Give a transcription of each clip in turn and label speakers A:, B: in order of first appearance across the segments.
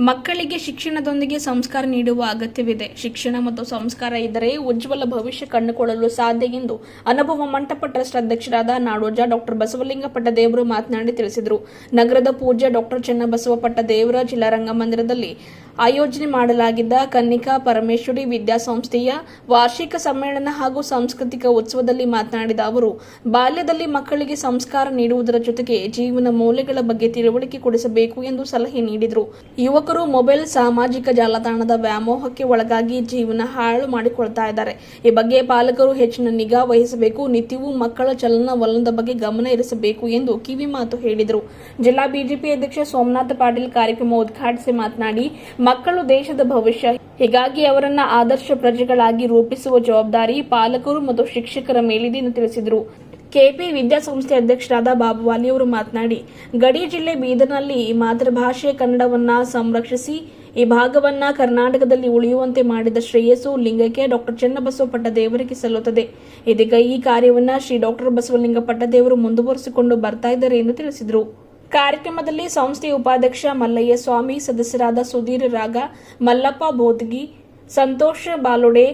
A: ಮಕ್ಕಳಿಗೆ ಶಿಕ್ಷಣದೊಂದಿಗೆ ಸಂಸ್ಕಾರ ನೀಡುವ ಅಗತ್ಯವಿದೆ. ಶಿಕ್ಷಣ ಮತ್ತು ಸಂಸ್ಕಾರ ಇದ್ದರೆ ಉಜ್ವಲ ಭವಿಷ್ಯ ಕಂಡುಕೊಳ್ಳಲು ಸಾಧ್ಯ ಎಂದು ಅನುಭವ ಮಂಟಪ ಟ್ರಸ್ಟ್ ಅಧ್ಯಕ್ಷರಾದ ನಾಡೋಜ ಡಾಕ್ಟರ್ ಬಸವಲಿಂಗ ಪಟ್ಟದೇವರು ಮಾತನಾಡಿ ತಿಳಿಸಿದರು. ನಗರದ ಪೂಜ್ಯ ಡಾಕ್ಟರ್ ಚನ್ನಬಸವ ಪಟ್ಟದೇವರ ಜಿಲ್ಲಾ ರಂಗಮಂದಿರದಲ್ಲಿ ಆಯೋಜನೆ ಮಾಡಲಾಗಿದ್ದ ಕನ್ನಿಕಾ ಪರಮೇಶ್ವರಿ ವಿದ್ಯಾಸಂಸ್ಥೆಯ ವಾರ್ಷಿಕ ಸಮ್ಮೇಳನ ಹಾಗೂ ಸಾಂಸ್ಕೃತಿಕ ಉತ್ಸವದಲ್ಲಿ ಮಾತನಾಡಿದ ಅವರು, ಬಾಲ್ಯದಲ್ಲಿ ಮಕ್ಕಳಿಗೆ ಸಂಸ್ಕಾರ ನೀಡುವುದರ ಜೊತೆಗೆ ಜೀವನ ಮೌಲ್ಯಗಳ ಬಗ್ಗೆ ತಿಳುವಳಿಕೆ ಕೊಡಿಸಬೇಕು ಎಂದು ಸಲಹೆ ನೀಡಿದರು. ಯುವಕರು ಮೊಬೈಲ್, ಸಾಮಾಜಿಕ ಜಾಲತಾಣದ ವ್ಯಾಮೋಹಕ್ಕೆ ಒಳಗಾಗಿ ಜೀವನ ಹಾಳು ಮಾಡಿಕೊಳ್ತಾ ಇದ್ದಾರೆ. ಈ ಬಗ್ಗೆ ಪಾಲಕರು ಹೆಚ್ಚಿನ ನಿಗಾ ವಹಿಸಬೇಕು, ನಿತ್ಯವೂ ಮಕ್ಕಳ ಚಲನವಲನದ ಬಗ್ಗೆ ಗಮನ ಇರಿಸಬೇಕು ಎಂದು ಕಿವಿಮಾತು ಹೇಳಿದರು. ಜಿಲ್ಲಾ ಬಿಜೆಪಿ ಅಧ್ಯಕ್ಷ ಸೋಮನಾಥ ಪಾಟೀಲ್ ಕಾರ್ಯಕ್ರಮ ಉದ್ಘಾಟಿಸಿ ಮಾತನಾಡಿ ಮಕ್ಕಳು ದೇಶದ ಭವಿಷ್ಯ. ಹೀಗಾಗಿ ಅವರನ್ನ ಆದರ್ಶ ಪ್ರಜೆಗಳಾಗಿ ರೂಪಿಸುವ ಜವಾಬ್ದಾರಿ ಪಾಲಕರು ಮತ್ತು ಶಿಕ್ಷಕರ ಮೇಲಿದೆ ಎಂದು ತಿಳಿಸಿದರು. ಕೆಪಿ ವಿದ್ಯಾಸಂಸ್ಥೆ ಅಧ್ಯಕ್ಷರಾದ ಬಾಬುವಾಲಿ ಅವರು ಮಾತನಾಡಿ, ಗಡಿ ಜಿಲ್ಲೆ ಬೀದರ್ನಲ್ಲಿ ಮಾತೃಭಾಷೆ ಕನ್ನಡವನ್ನ ಸಂರಕ್ಷಿಸಿ, ಈ ಭಾಗವನ್ನ ಕರ್ನಾಟಕದಲ್ಲಿ ಉಳಿಯುವಂತೆ ಮಾಡಿದ ಶ್ರೇಯಸ್ಸು ಲಿಂಗಕ್ಕೆ ಡಾಕ್ಟರ್ ಚನ್ನಬಸವ ಪಟ್ಟದೇವರಿಗೆ ಸಲ್ಲುತ್ತದೆ. ಇದೀಗ ಈ ಕಾರ್ಯವನ್ನ ಶ್ರೀ ಡಾಕ್ಟರ್ ಬಸವಲಿಂಗ ಪಟ್ಟದೇವರು ಮುಂದುವರಿಸಿಕೊಂಡು ಬರ್ತಾ ಇದ್ದಾರೆ ಎಂದು ತಿಳಿಸಿದರು. ಕಾರ್ಯಕ್ರಮದಲ್ಲಿ ಸಂಸ್ಥೆಯ ಉಪಾಧ್ಯಕ್ಷ ಮಲ್ಲಯ್ಯ ಸ್ವಾಮಿ, ಸದಸ್ಯರಾದ ಸುಧೀರ್ ರಾಗ, ಮಲ್ಲಪ್ಪ ಬೋದ್ಗಿ, ಸಂತೋಷ್ ಬಾಲೋಡೆ,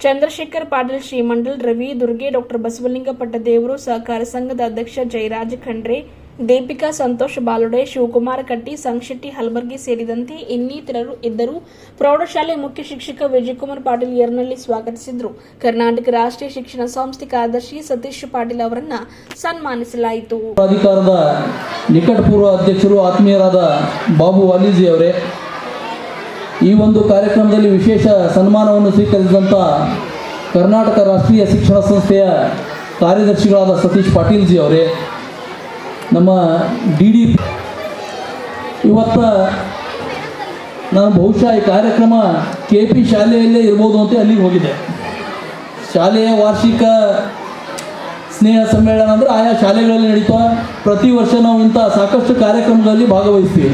A: ಚಂದ್ರಶೇಖರ್ ಪಾಟೀಲ್ ಶ್ರೀಮಂಡಲ್, ರವಿ ದುರ್ಗೆ, ಡಾಕ್ಟರ್ ಬಸವಲಿಂಗ ಪಟ್ಟದೇವರು ಸಹಕಾರ ಸಂಘದ ಅಧ್ಯಕ್ಷ ಜಯರಾಜ್ ಖಂಡ್ರೆ ದೀಪಿಕಾ ಸಂತೋಷ್, ಬಾಲುಡೆ, ಶಿವಕುಮಾರ್, ಕಟ್ಟಿ ಸಂಶೆಟ್ಟಿ ಹಲಬರ್ಗಿ ಸೇರಿದಂತೆ ಇನ್ನಿತರರು ಇದ್ದರು. ಪ್ರೌಢಶಾಲೆ ಮುಖ್ಯ ಶಿಕ್ಷಕ ವಿಜಯಕುಮಾರ್ ಪಾಟೀಲ್ ಯರ್ನಳ್ಳಿ ಸ್ವಾಗತಿಸಿದರು. ಕರ್ನಾಟಕ ರಾಷ್ಟ್ರೀಯ ಶಿಕ್ಷಣ ಸಂಸ್ಥೆ ಕಾರ್ಯದರ್ಶಿ ಸತೀಶ್ ಪಾಟೀಲ್ ಅವರನ್ನ ಸನ್ಮಾನಿಸಲಾಯಿತು.
B: ಪ್ರಾಧಿಕಾರದ ನಿಕಟಪೂರ್ವ ಅಧ್ಯಕ್ಷರು ಆತ್ಮೀಯರಾದ ಬಾಬು ವಾಲೀಜಿ ಅವರೇ, ಈ ಒಂದು ಕಾರ್ಯಕ್ರಮದಲ್ಲಿ ವಿಶೇಷ ಸನ್ಮಾನವನ್ನು ಸ್ವೀಕರಿಸಿದಂಥ ಕರ್ನಾಟಕ ರಾಷ್ಟ್ರೀಯ ಶಿಕ್ಷಣ ಸಂಸ್ಥೆಯ ಕಾರ್ಯದರ್ಶಿಗಳಾದ ಸತೀಶ್ ಪಾಟೀಲ್ಜಿ ಅವರೇ ನಮ್ಮ ಡಿ ಡಿ ಇವತ್ತ ನಾನು ಬಹುಶಃ ಈ ಕಾರ್ಯಕ್ರಮ ಕೆ ಪಿ ಶಾಲೆಯಲ್ಲೇ ಇರ್ಬೋದು ಅಂತ ಅಲ್ಲಿಗೆ ಹೋಗಿದೆ. ಶಾಲೆಯ ವಾರ್ಷಿಕ ಸ್ನೇಹ ಸಮ್ಮೇಳನ ಅಂದರೆ ಆಯಾ ಶಾಲೆಗಳಲ್ಲಿ ನಡೀತಾ ಪ್ರತಿ ವರ್ಷ ನಾವು ಇಂಥ ಸಾಕಷ್ಟು ಕಾರ್ಯಕ್ರಮಗಳಲ್ಲಿ ಭಾಗವಹಿಸ್ತೀವಿ.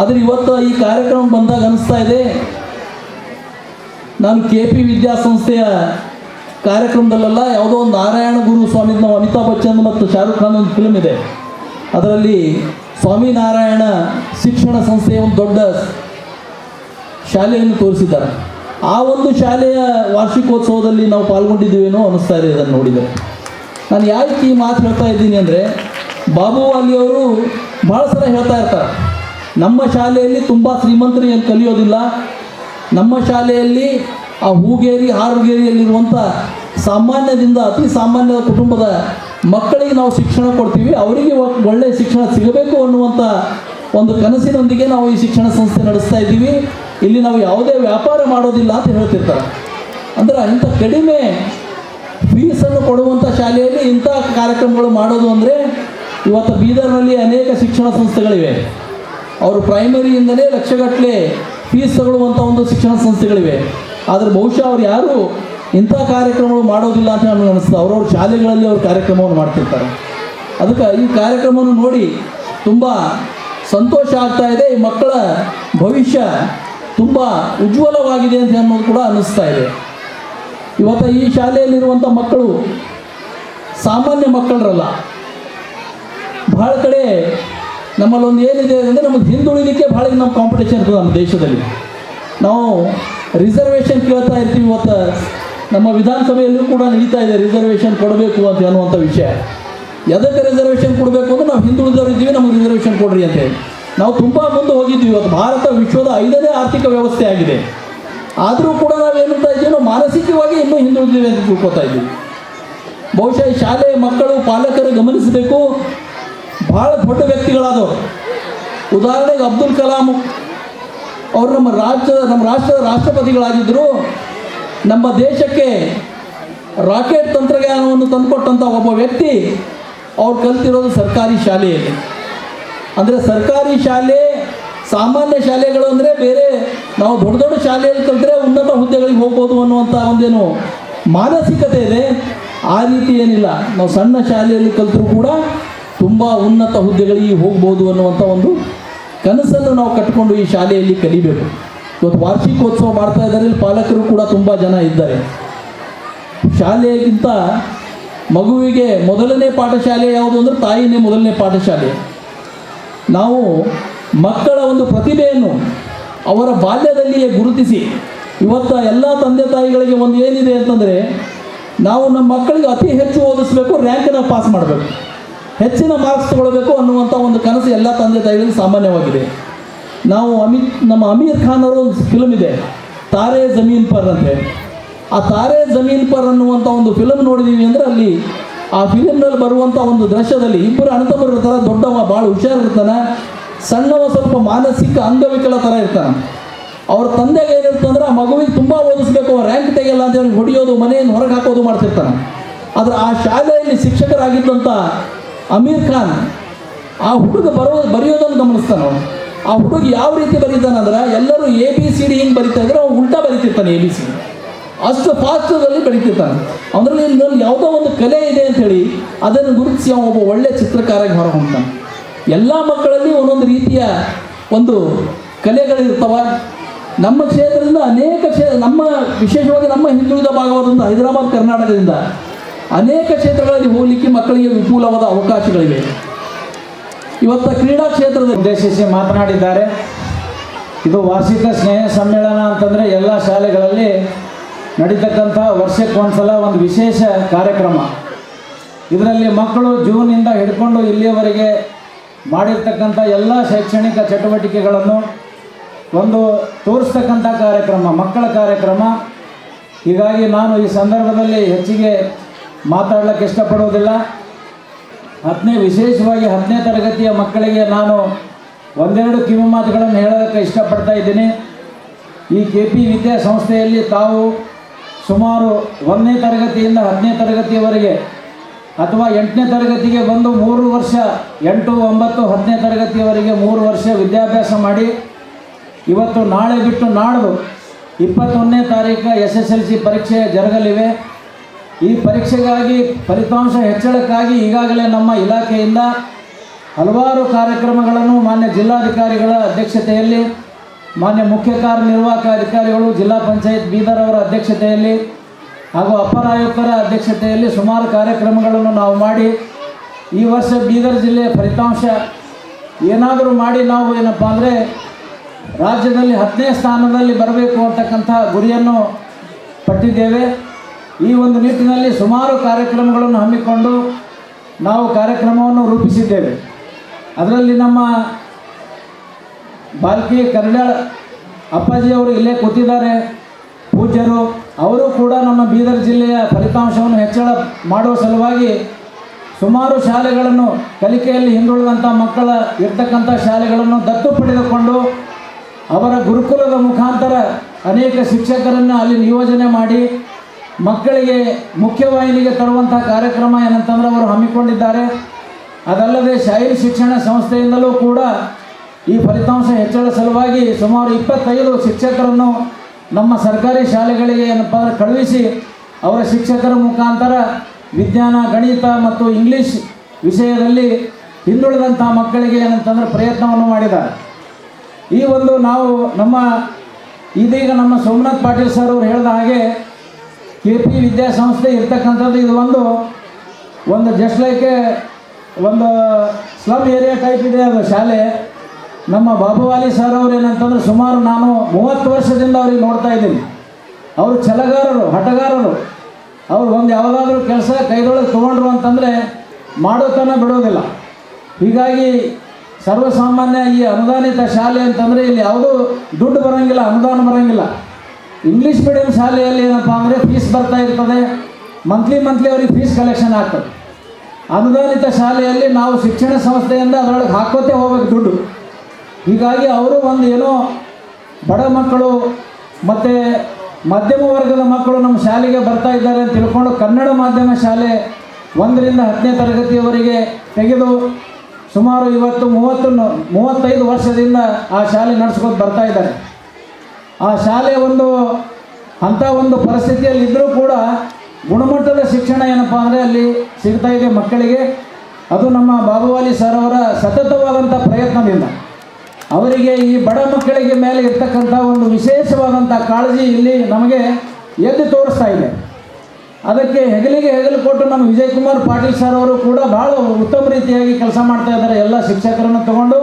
B: ಆದರೆ ಇವತ್ತು ಈ ಕಾರ್ಯಕ್ರಮ ಬಂದಾಗ ಅನಿಸ್ತಾ ಇದೆ, ನಾನು ಕೆ ಪಿ ವಿದ್ಯಾಸಂಸ್ಥೆಯ ಕಾರ್ಯಕ್ರಮದಲ್ಲೆಲ್ಲ ಯಾವುದೋ ಒಂದು ನಾರಾಯಣ ಗುರು ಸ್ವಾಮಿದ್ ನಾವು ಅಮಿತಾಬ್ ಬಚ್ಚನ್ ಮತ್ತು ಶಾರುಖ್ ಖಾನ್ ಒಂದು ಫಿಲ್ಮ್ ಇದೆ. ಅದರಲ್ಲಿ ಸ್ವಾಮಿನಾರಾಯಣ ಶಿಕ್ಷಣ ಸಂಸ್ಥೆಯ ಒಂದು ದೊಡ್ಡ ಶಾಲೆಯನ್ನು ತೋರಿಸಿದ್ದಾರೆ. ಆ ಒಂದು ಶಾಲೆಯ ವಾರ್ಷಿಕೋತ್ಸವದಲ್ಲಿ ನಾವು ಪಾಲ್ಗೊಂಡಿದ್ದೀವೇನೋ ಅನ್ನಿಸ್ತಾ ಇದೆ ಅದನ್ನು ನೋಡಿದರೆ. ನಾನು ಯಾಕೆ ಈ ಮಾತು ಹೇಳ್ತಾ ಇದ್ದೀನಿ ಅಂದರೆ, ಬಾಬು ಅವರು ಭಾಳ ಸಲ ಹೇಳ್ತಾ ಇರ್ತಾರೆ, ನಮ್ಮ ಶಾಲೆಯಲ್ಲಿ ತುಂಬ ಶ್ರೀಮಂತರು ಏನು ಕಲಿಯೋದಿಲ್ಲ, ನಮ್ಮ ಶಾಲೆಯಲ್ಲಿ ಆ ಹೂಗೇರಿ ಹಾರುಗೇರಿಯಲ್ಲಿರುವಂಥ ಸಾಮಾನ್ಯದಿಂದ ಅತಿ ಸಾಮಾನ್ಯ ಕುಟುಂಬದ ಮಕ್ಕಳಿಗೆ ನಾವು ಶಿಕ್ಷಣ ಕೊಡ್ತೀವಿ. ಅವರಿಗೆ ಒಳ್ಳೆಯ ಶಿಕ್ಷಣ ಸಿಗಬೇಕು ಅನ್ನುವಂಥ ಒಂದು ಕನಸಿನೊಂದಿಗೆ ನಾವು ಈ ಶಿಕ್ಷಣ ಸಂಸ್ಥೆ ನಡೆಸ್ತಾ ಇದ್ದೀವಿ. ಇಲ್ಲಿ ನಾವು ಯಾವುದೇ ವ್ಯಾಪಾರ ಮಾಡೋದಿಲ್ಲ ಅಂತ ಹೇಳ್ತಿರ್ತಾರೆ. ಅಂದ್ರೆ ಇಂಥ ಕಡಿಮೆ ಫೀಸನ್ನು ಕೊಡುವಂಥ ಶಾಲೆಯಲ್ಲಿ ಇಂಥ ಕಾರ್ಯಕ್ರಮಗಳು ಮಾಡೋದು ಅಂದರೆ ಇವತ್ತು ಬೀದರ್ನಲ್ಲಿ ಅನೇಕ ಶಿಕ್ಷಣ ಸಂಸ್ಥೆಗಳಿವೆ. ಅವರು ಪ್ರೈಮರಿಯಿಂದಲೇ ಲಕ್ಷಗಟ್ಟಲೆ ಫೀಸ್ ತಗೊಳ್ಳುವಂಥ ಒಂದು ಶಿಕ್ಷಣ ಸಂಸ್ಥೆಗಳಿವೆ. ಆದರೆ ಬಹುಶಃ ಅವ್ರು ಯಾರು ಇಂಥ ಕಾರ್ಯಕ್ರಮಗಳು ಮಾಡೋದಿಲ್ಲ ಅಂತ ನಮಗೆ ಅನಿಸ್ತದೆ ಅವ್ರವ್ರ ಶಾಲೆಗಳಲ್ಲಿ ಅವ್ರ ಕಾರ್ಯಕ್ರಮವನ್ನು ಮಾಡ್ತಿರ್ತಾರೆ. ಅದಕ್ಕೆ ಈ ಕಾರ್ಯಕ್ರಮವನ್ನು ನೋಡಿ ತುಂಬ ಸಂತೋಷ ಆಗ್ತಾ ಇದೆ. ಈ ಮಕ್ಕಳ ಭವಿಷ್ಯ ತುಂಬ ಉಜ್ವಲವಾಗಿದೆ ಅಂತ ಅನ್ನೋದು ಕೂಡ ಅನ್ನಿಸ್ತಾ ಇದೆ. ಇವತ್ತು ಈ ಶಾಲೆಯಲ್ಲಿರುವಂಥ ಮಕ್ಕಳು ಸಾಮಾನ್ಯ ಮಕ್ಕಳರಲ್ಲ. ಭಾಳ ಕಡೆ ನಮ್ಮಲ್ಲೊಂದು ಏನಿದೆ ಅಂದರೆ ನಮಗೆ ಹಿಂದುಳಿಲಿಕ್ಕೆ ಭಾಳ ನಮ್ಮ ಕಾಂಪಿಟೇಷನ್ ಇರ್ತದೆ ನಮ್ಮ ದೇಶದಲ್ಲಿ. ನಾವು ರಿಸರ್ವೇಷನ್ ಕೇಳ್ತಾ ಇರ್ತೀವಿ ಇವತ್ತು. ನಮ್ಮ ವಿಧಾನಸಭೆಯಲ್ಲೂ ಕೂಡ ನಡೀತಾ ಇದೆ ರಿಸರ್ವೇಷನ್ ಕೊಡಬೇಕು ಅಂತ ಅನ್ನುವಂಥ ವಿಷಯ. ಎದಕ್ಕೆ ರಿಸರ್ವೇಷನ್ ಕೊಡಬೇಕು ಅಂದರೆ ನಾವು ಹಿಂದುಳಿದವರು ಇದ್ದೀವಿ, ನಮಗೆ ರಿಸರ್ವೇಷನ್ ಕೊಡ್ರಿ ಅಂತೇಳಿ ನಾವು ತುಂಬ ಮುಂದೆ ಹೋಗಿದ್ದೀವಿ ಇವತ್ತು. ಭಾರತ ವಿಶ್ವದ ಐದನೇ ಆರ್ಥಿಕ ವ್ಯವಸ್ಥೆ ಆಗಿದೆ. ಆದರೂ ಕೂಡ ನಾವು ಏನಂತ ಇದ್ದೀವಿ, ನಾವು ಮಾನಸಿಕವಾಗಿ ಇನ್ನೂ ಹಿಂದುಳಿದೀವಿ ಅಂತ ತಿಳ್ಕೊತಾ ಇದ್ದೀವಿ. ಬಹುಶಃ ಶಾಲೆ ಮಕ್ಕಳು, ಪಾಲಕರು ಗಮನಿಸಬೇಕು. ಭಾಳ ದೊಡ್ಡ ವ್ಯಕ್ತಿಗಳಾದವರು. ಉದಾಹರಣೆಗೆ ಅಬ್ದುಲ್ ಕಲಾಂ ಅವರು ನಮ್ಮ ರಾಜ್ಯದ, ನಮ್ಮ ರಾಷ್ಟ್ರದ ರಾಷ್ಟ್ರಪತಿಗಳಾಗಿದ್ದರು ನಮ್ಮ ದೇಶಕ್ಕೆ ರಾಕೆಟ್ ತಂತ್ರಜ್ಞಾನವನ್ನು ತಂದುಕೊಟ್ಟಂಥ ಒಬ್ಬ ವ್ಯಕ್ತಿ ಅವ್ರು ಕಲ್ತಿರೋದು ಸರ್ಕಾರಿ ಶಾಲೆಯಲ್ಲಿ. ಅಂದರೆ ಸರ್ಕಾರಿ ಶಾಲೆ, ಸಾಮಾನ್ಯ ಶಾಲೆಗಳು ಅಂದರೆ ಬೇರೆ, ನಾವು ದೊಡ್ಡ ದೊಡ್ಡ ಶಾಲೆಯಲ್ಲಿ ಕಲಿತರೆ ಉನ್ನತ ಹುದ್ದೆಗಳಿಗೆ ಹೋಗ್ಬೋದು ಅನ್ನುವಂಥ ಒಂದೇನು ಮಾನಸಿಕತೆ ಇದೆ. ಆ ರೀತಿ ಏನಿಲ್ಲ. ನಾವು ಸಣ್ಣ ಶಾಲೆಯಲ್ಲಿ ಕಲಿತರೂ ಕೂಡ ತುಂಬ ಉನ್ನತ ಹುದ್ದೆಗಳಿಗೆ ಹೋಗ್ಬೋದು ಅನ್ನುವಂಥ ಒಂದು ಕನಸನ್ನು ನಾವು ಕಟ್ಟಿಕೊಂಡು ಈ ಶಾಲೆಯಲ್ಲಿ ಕಲಿಬೇಕು. ಇವತ್ತು ವಾರ್ಷಿಕೋತ್ಸವ ಮಾಡ್ತಾ ಇದ್ದಾರೆ ಪಾಲಕರು ಕೂಡ ತುಂಬ ಜನ ಇದ್ದಾರೆ. ಶಾಲೆಗಿಂತ ಮಗುವಿಗೆ ಮೊದಲನೇ ಪಾಠಶಾಲೆ ಯಾವುದು ಅಂದರೆ ತಾಯಿನೇ ಮೊದಲನೇ ಪಾಠಶಾಲೆ. ನಾವು ಮಕ್ಕಳ ಒಂದು ಪ್ರತಿಭೆಯನ್ನು ಅವರ ಬಾಲ್ಯದಲ್ಲಿಯೇ ಗುರುತಿಸಿ, ಇವತ್ತ ಎಲ್ಲ ತಂದೆ ತಾಯಿಗಳಿಗೆ ಒಂದು ಏನಿದೆ ಅಂತಂದರೆ, ನಾವು ನಮ್ಮ ಮಕ್ಕಳಿಗೆ ಅತಿ ಹೆಚ್ಚು ಓದಿಸ್ಬೇಕು, ರ್ಯಾಂಕನ್ನು ಪಾಸ್ ಮಾಡಬೇಕು. ಹೆಚ್ಚಿನ ಮಾರ್ಕ್ಸ್ ತಗೊಳ್ಬೇಕು ಅನ್ನುವಂಥ ಒಂದು ಕನಸು ಎಲ್ಲ ತಂದೆ ತಾಯಿಗಳಿಗೆ ಸಾಮಾನ್ಯವಾಗಿದೆ. ನಾವು ಅಮಿತ್ ನಮ್ಮ ಅಮೀರ್ ಖಾನ್ ಅವರ ಒಂದು ಫಿಲಮ್ ಇದೆ, ತಾರೆ ಜಮೀನ್ ಪರ್ ಅಂತೆ. ಆ ತಾರೆ ಜಮೀನ್ ಪರ್ ಅನ್ನುವಂಥ ಒಂದು ಫಿಲಮ್ ನೋಡಿದೀವಿ ಅಂದರೆ ಅಲ್ಲಿ ಆ ಫಿಲಿಮ್ನಲ್ಲಿ ಬರುವಂಥ ಒಂದು ದೃಶ್ಯದಲ್ಲಿ ಇಬ್ಬರು ಅಣ್ಣತಮ್ಮರು ಇರ್ತಾರೆ, ದೊಡ್ಡವ ಭಾಳ ಹುಷಾರಿರ್ತಾನೆ ಸಣ್ಣವ ಸ್ವಲ್ಪ ಮಾನಸಿಕ ಅಂಗವಿಕಲ ಥರ ಇರ್ತಾನೆ. ಅವ್ರ ತಂದೆಗೆ ಏನಿರ್ತಂದ್ರೆ ಆ ಮಗುವಿಗೆ ತುಂಬ ಓದಿಸ್ಬೇಕು ರ್ಯಾಂಕ್ ತೆಗೆಯಲ್ಲ ಅಂತ ಹೇಳಿ ಹೊಡೆಯೋದು, ಮನೆಯನ್ನು ಹೊರಗೆ ಹಾಕೋದು ಮಾಡ್ತಿರ್ತಾನೆ. ಆದರೆ ಆ ಶಾಲೆಯಲ್ಲಿ ಶಿಕ್ಷಕರಾಗಿದ್ದಂಥ ಅಮೀರ್ ಖಾನ್, ಆ ಹುಡುಗ ಬರೋ ಬರೆಯೋದನ್ನು ಗಮನಿಸ್ತಾನ ಆ ಹುಡುಗ ಯಾವ ರೀತಿ ಬರೀತಾನಂದ್ರೆ ಎಲ್ಲರೂ ಎ ಬಿ ಸಿ ಡಿ ಹಿಂಗೆ ಬರೀತಾ ಇದ್ರೆ ಅವ್ನು ಉಲ್ಟಾ ಬರಿತಿರ್ತಾನೆ ಎ ಬಿ ಸಿ ಅಷ್ಟು ಫಾಸ್ಟದಲ್ಲಿ ಬೆಳೀತಿರ್ತಾನೆ ಅಂದ್ರೆ ಇನ್ನೊಂದು ಯಾವುದೋ ಒಂದು ಕಲೆ ಇದೆ ಅಂಥೇಳಿ ಅದನ್ನು ಗುರುತಿಸಿ ಅವನು ಒಬ್ಬ ಒಳ್ಳೆಯ ಚಿತ್ರಕಾರಾಗಿ ಹೊರ ಹೊಮ್ತಾನೆ ಎಲ್ಲ ಮಕ್ಕಳಲ್ಲಿ ಒಂದೊಂದು ರೀತಿಯ ಒಂದು ಕಲೆಗಳಿರ್ತವ. ನಮ್ಮ ಕ್ಷೇತ್ರದಿಂದ ಅನೇಕ ಕ್ಷೇತ್ರ ನಮ್ಮ ವಿಶೇಷವಾಗಿ ನಮ್ಮ ಹಿಂದುಳಿದ ಭಾಗವಾದಂಥ ಹೈದರಾಬಾದ್, ಕರ್ನಾಟಕದಿಂದ ಅನೇಕ ಕ್ಷೇತ್ರಗಳಲ್ಲಿ ಹೋಗಲಿಕ್ಕೆ ಮಕ್ಕಳಿಗೆ ವಿಪುಲವಾದ ಅವಕಾಶಗಳಿವೆ. ಇವತ್ತು ಕ್ರೀಡಾ ಕ್ಷೇತ್ರದ
C: ಉದ್ದೇಶಿಸಿ ಮಾತನಾಡಿದ್ದಾರೆ. ಇದು ವಾರ್ಷಿಕ ಸ್ನೇಹ ಸಮ್ಮೇಳನ ಅಂತಂದರೆ ಎಲ್ಲ ಶಾಲೆಗಳಲ್ಲಿ ನಡೀತಕ್ಕಂಥ ವರ್ಷಕ್ಕೊಂದ್ಸಲ ಒಂದು ವಿಶೇಷ ಕಾರ್ಯಕ್ರಮ. ಇದರಲ್ಲಿ ಮಕ್ಕಳು ಜೂನಿಂದ ಹಿಡ್ಕೊಂಡು ಇಲ್ಲಿಯವರೆಗೆ ಮಾಡಿರ್ತಕ್ಕಂಥ ಎಲ್ಲ ಶೈಕ್ಷಣಿಕ ಚಟುವಟಿಕೆಗಳನ್ನು ಒಂದು ತೋರಿಸ್ತಕ್ಕಂಥ ಕಾರ್ಯಕ್ರಮ, ಮಕ್ಕಳ ಕಾರ್ಯಕ್ರಮ. ಹೀಗಾಗಿ ನಾನು ಈ ಸಂದರ್ಭದಲ್ಲಿ ಹೆಚ್ಚಿಗೆ ಮಾತಾಡಲಿಕ್ಕೆ ಇಷ್ಟಪಡುವುದಿಲ್ಲ. ಹತ್ತನೇ ವಿಶೇಷವಾಗಿ ಹತ್ತನೇ ತರಗತಿಯ ಮಕ್ಕಳಿಗೆ ನಾನು ಒಂದೆರಡು ಕಿವಿ ಮಾತುಗಳನ್ನು ಹೇಳೋದಕ್ಕೆ ಇಷ್ಟಪಡ್ತಾ ಇದ್ದೀನಿ. ಈ ಕೆ ಪಿ ವಿದ್ಯಾಸಂಸ್ಥೆಯಲ್ಲಿ ತಾವು ಸುಮಾರು ಒಂದನೇ ತರಗತಿಯಿಂದ ಹತ್ತನೇ ತರಗತಿಯವರೆಗೆ ಅಥವಾ ಎಂಟನೇ ತರಗತಿಗೆ ಬಂದು ಮೂರು ವರ್ಷ, ಎಂಟು, ಒಂಬತ್ತು ಹತ್ತನೇ ತರಗತಿಯವರೆಗೆ ಮೂರು ವರ್ಷ ವಿದ್ಯಾಭ್ಯಾಸ ಮಾಡಿ, ಇವತ್ತು ನಾಳೆ ಬಿಟ್ಟು ನಾಡ್ದು ಇಪ್ಪತ್ತೊಂದನೇ ತಾರೀಕು ಎಸ್ ಎಸ್ ಎಲ್ ಸಿ ಪರೀಕ್ಷೆ ಜರುಗಲಿವೆ. ಈ ಪರೀಕ್ಷೆಗಾಗಿ, ಫಲಿತಾಂಶ ಹೆಚ್ಚಳಕ್ಕಾಗಿ ಈಗಾಗಲೇ ನಮ್ಮ ಇಲಾಖೆಯಿಂದ ಹಲವಾರು ಕಾರ್ಯಕ್ರಮಗಳನ್ನು ಮಾನ್ಯ ಜಿಲ್ಲಾಧಿಕಾರಿಗಳ ಅಧ್ಯಕ್ಷತೆಯಲ್ಲಿ, ಮಾನ್ಯ ಮುಖ್ಯ ಕಾರ್ಯನಿರ್ವಾಹಕ ಅಧಿಕಾರಿಗಳು, ಜಿಲ್ಲಾ ಪಂಚಾಯತ್ ಬೀದರ್ ಅವರ ಅಧ್ಯಕ್ಷತೆಯಲ್ಲಿ ಹಾಗೂ ಅಪರ ಆಯುಕ್ತರ ಅಧ್ಯಕ್ಷತೆಯಲ್ಲಿ ಸುಮಾರು ಕಾರ್ಯಕ್ರಮಗಳನ್ನು ನಾವು ಮಾಡಿ, ಈ ವರ್ಷ ಬೀದರ್ ಜಿಲ್ಲೆಯ ಫಲಿತಾಂಶ ಏನಾದರೂ ಮಾಡಿ ನಾವು ಏನಪ್ಪ ಅಂದರೆ ರಾಜ್ಯದಲ್ಲಿ ಹತ್ತನೇ ಸ್ಥಾನದಲ್ಲಿ ಬರಬೇಕು ಅಂತಕ್ಕಂಥ ಗುರಿಯನ್ನು ಪಟ್ಟಿದ್ದೇವೆ. ಈ ಒಂದು ನಿಟ್ಟಿನಲ್ಲಿ ಸುಮಾರು ಕಾರ್ಯಕ್ರಮಗಳನ್ನು ಹಮ್ಮಿಕೊಂಡು ನಾವು ಕಾರ್ಯಕ್ರಮವನ್ನು ರೂಪಿಸಿದ್ದೇವೆ. ಅದರಲ್ಲಿ ನಮ್ಮ ಬಾಲ್ಕಿ ಅಪ್ಪಾಜಿ ಅಪ್ಪಾಜಿಯವರು ಇಲ್ಲೇ ಕೂತಿದ್ದಾರೆ. ಪೂಜ್ಯರು, ಅವರು ಕೂಡ ನಮ್ಮ ಬೀದರ್ ಜಿಲ್ಲೆಯ ಫಲಿತಾಂಶವನ್ನು ಹೆಚ್ಚಳ ಮಾಡುವ ಸಲುವಾಗಿ ಸುಮಾರು ಶಾಲೆಗಳನ್ನು ಕಲಿಕೆಯಲ್ಲಿ ಹಿಂದುಳಿದಂಥ ಮಕ್ಕಳ ಇರ್ತಕ್ಕಂಥ ಶಾಲೆಗಳನ್ನು ದತ್ತು ಪಡೆದುಕೊಂಡು ಅವರ ಗುರುಕುಲದ ಮುಖಾಂತರ ಅನೇಕ ಶಿಕ್ಷಕರನ್ನು ಅಲ್ಲಿ ನಿಯೋಜನೆ ಮಾಡಿ ಮಕ್ಕಳಿಗೆ ಮುಖ್ಯವಾಹಿನಿಗೆ ತರುವಂತಹ ಕಾರ್ಯಕ್ರಮ ಏನಂತಂದ್ರೆ ಅವರು ಹಮ್ಮಿಕೊಂಡಿದ್ದಾರೆ. ಅದಲ್ಲದೆ ಶಾಹಿರಿ ಶಿಕ್ಷಣ ಸಂಸ್ಥೆಯಿಂದಲೂ ಕೂಡ ಈ ಫಲಿತಾಂಶ ಹೆಚ್ಚಳ ಸಲುವಾಗಿ ಸುಮಾರು ಇಪ್ಪತ್ತೈದು ಶಿಕ್ಷಕರನ್ನು ನಮ್ಮ ಸರ್ಕಾರಿ ಶಾಲೆಗಳಿಗೆ ಏನಪ್ಪ ಅಂದ್ರೆ ಕಳುಹಿಸಿ ಅವರ ಶಿಕ್ಷಕರ ಮುಖಾಂತರ ವಿಜ್ಞಾನ, ಗಣಿತ ಮತ್ತು ಇಂಗ್ಲೀಷ್ ವಿಷಯದಲ್ಲಿ ಹಿಂದುಳಿದಂಥ ಮಕ್ಕಳಿಗೆ ಏನಂತಂದ್ರೆ ಪ್ರಯತ್ನವನ್ನು ಮಾಡಿದ್ದಾರೆ. ಈ ಒಂದು ನಾವು ನಮ್ಮ ಇದೀಗ ನಮ್ಮ ಸೋಮನಾಥ್ ಪಾಟೀಲ್ ಸರ್ ಅವರು ಹೇಳಿದ ಹಾಗೆ ಕೆ ಪಿ ವಿದ್ಯಾಸಂಸ್ಥೆ ಇರ್ತಕ್ಕಂಥದ್ದು ಇದು ಒಂದು ಒಂದು ಜಸ್ಟ್ ಲೈಕ್ ಒಂದು ಸ್ಲಮ್ ಏರಿಯಾ ಟೈಪ್ ಇದೆ ಅದು ಶಾಲೆ. ನಮ್ಮ ಬಾಬುವಾಲಿ ಸರ್ ಅವ್ರು ಏನಂತಂದ್ರೆ ಸುಮಾರು ನಾನು ಮೂವತ್ತು ವರ್ಷದಿಂದ ಅವ್ರಿಗೆ ನೋಡ್ತಾ ಇದ್ದೀನಿ. ಅವರು ಛಲಗಾರರು ಹಠಗಾರರು ಅವ್ರು ಒಂದು ಯಾವುದಾದ್ರೂ ಕೆಲಸ ಕೈದೊಳಗೆ ತೊಗೊಂಡ್ರು ಅಂತಂದರೆ ಮಾಡೋತನ ಬಿಡೋದಿಲ್ಲ. ಹೀಗಾಗಿ ಸರ್ವಸಾಮಾನ್ಯ ಈ ಅನುದಾನಿತ ಶಾಲೆ ಅಂತಂದರೆ ಇಲ್ಲಿ ಯಾವುದೂ ದುಡ್ಡು ಬರೋಂಗಿಲ್ಲ, ಅನುದಾನ ಬರೋಂಗಿಲ್ಲ. ಇಂಗ್ಲೀಷ್ ಮೀಡಿಯಂ ಶಾಲೆಯಲ್ಲಿ ಏನಪ್ಪ ಅಂದರೆ ಫೀಸ್ ಬರ್ತಾ ಇರ್ತದೆ. ಮಂತ್ಲಿ ಮಂತ್ಲಿ ಅವ್ರಿಗೆ ಫೀಸ್ ಕಲೆಕ್ಷನ್ ಆಗ್ತದೆ. ಅನುದಾನಿತ ಶಾಲೆಯಲ್ಲಿ ನಾವು ಶಿಕ್ಷಣ ಸಂಸ್ಥೆಯಿಂದ ಅದರೊಳಗೆ ಹಾಕೋತೆ ಹೋಗ್ಬೇಕು ದುಡ್ಡು. ಹೀಗಾಗಿ ಅವರು ಒಂದು ಏನೋ ಬಡ ಮಕ್ಕಳು ಮತ್ತು ಮಧ್ಯಮ ವರ್ಗದ ಮಕ್ಕಳು ನಮ್ಮ ಶಾಲೆಗೆ ಬರ್ತಾ ಇದ್ದಾರೆ ಅಂತ ತಿಳ್ಕೊಂಡು ಕನ್ನಡ ಮಾಧ್ಯಮ ಶಾಲೆ ಒಂದರಿಂದ ಹತ್ತನೇ ತರಗತಿಯವರೆಗೆ ತೆಗೆದು ಸುಮಾರು ಇವತ್ತು ಮೂವತ್ತು ಮೂವತ್ತೈದು ವರ್ಷದಿಂದ ಆ ಶಾಲೆ ನಡೆಸ್ಕೊಂಡು ಬರ್ತಾ ಇದ್ದಾರೆ. ಆ ಶಾಲೆ ಒಂದು ಅಂಥ ಒಂದು ಪರಿಸ್ಥಿತಿಯಲ್ಲಿ ಇದ್ದರೂ ಕೂಡ ಗುಣಮಟ್ಟದ ಶಿಕ್ಷಣ ಏನಪ್ಪ ಅಂದರೆ ಅಲ್ಲಿ ಸಿಗ್ತಾ ಇದೆ ಮಕ್ಕಳಿಗೆ. ಅದು ನಮ್ಮ ಬಾಬುವಾಲಿ ಸರ್ ಅವರ ಸತತವಾದಂಥ ಪ್ರಯತ್ನದಿಂದ. ಅವರಿಗೆ ಈ ಬಡ ಮಕ್ಕಳಿಗೆ ಮೇಲೆ ಇರ್ತಕ್ಕಂಥ ಒಂದು ವಿಶೇಷವಾದಂಥ ಕಾಳಜಿ ಇಲ್ಲಿ ನಮಗೆ ಎದ್ದು ತೋರಿಸ್ತಾ ಇದೆ. ಅದಕ್ಕೆ ಹೆಗಲಿಗೆ ಹೆಗಲು ಕೊಟ್ಟು ನಮ್ಮ ವಿಜಯ್ ಕುಮಾರ್ ಪಾಟೀಲ್ ಸರ್ ಅವರು ಕೂಡ ಭಾಳ ಉತ್ತಮ ರೀತಿಯಾಗಿ ಕೆಲಸ ಮಾಡ್ತಾ ಇದ್ದಾರೆ. ಎಲ್ಲ ಶಿಕ್ಷಕರನ್ನು ತಗೊಂಡು